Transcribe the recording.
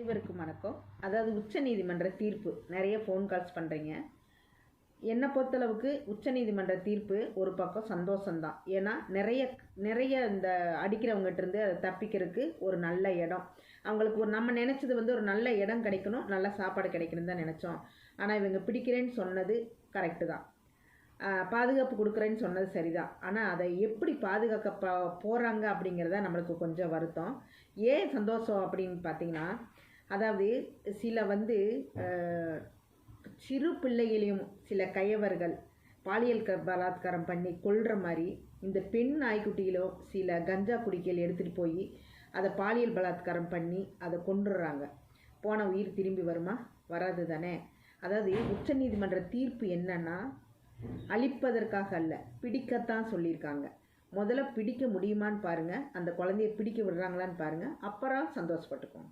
அனைவருக்கும் வணக்கம். அதாவது உச்சநீதிமன்ற தீர்ப்பு. நிறைய ஃபோன் கால்ஸ் பண்ணுறீங்க என்னை பொறுத்தளவுக்கு உச்சநீதிமன்ற தீர்ப்பு ஒரு பக்கம் சந்தோஷம்தான். ஏன்னா நிறைய நிறைய இந்த அடிக்கிறவங்ககிட்டருந்து அதை தப்பிக்கிறதுக்கு ஒரு நல்ல இடம். அவங்களுக்கு ஒரு நம்ம நினச்சது வந்து ஒரு நல்ல இடம் கிடைக்கணும் நல்ல சாப்பாடு கிடைக்கணும்னு தான் நினச்சோம். ஆனால் இவங்க பிடிக்கிறேன்னு சொன்னது கரெக்டு தான். பாதுகாப்பு கொடுக்குறேன்னு சொன்னது சரிதான். ஆனால் அதை எப்படி பாதுகாக்க போகிறாங்க அப்படிங்கிறத நம்மளுக்கு கொஞ்சம் வருத்தம். ஏன் சந்தோஷம் அப்படின்னு பார்த்தீங்கன்னா அதாவது சில வந்து சிறு பிள்ளைகளையும் சில கயவர்கள் பாலியல் க பலாத்காரம் பண்ணி கொள்கிற மாதிரி இந்த பெண் நாய்க்குட்டிகளோ சில கஞ்சா குடிக்கையில் எடுத்துகிட்டு போய் அதை பாலியல் பலாத்காரம் பண்ணி அதை கொண்டுடுறாங்க போன உயிர் திரும்பி வருமா? வராது தானே. அதாவது உச்சநீதிமன்ற தீர்ப்பு என்னன்னா அழிப்பதற்காக அல்ல பிடிக்கத்தான் சொல்லியிருக்காங்க. முதல்ல பிடிக்க முடியுமான்னு பாருங்கள் அந்த குழந்தைய பிடிக்க விடுறாங்களான்னு பாருங்க. அப்புறம் சந்தோஷப்பட்டுக்கோங்க.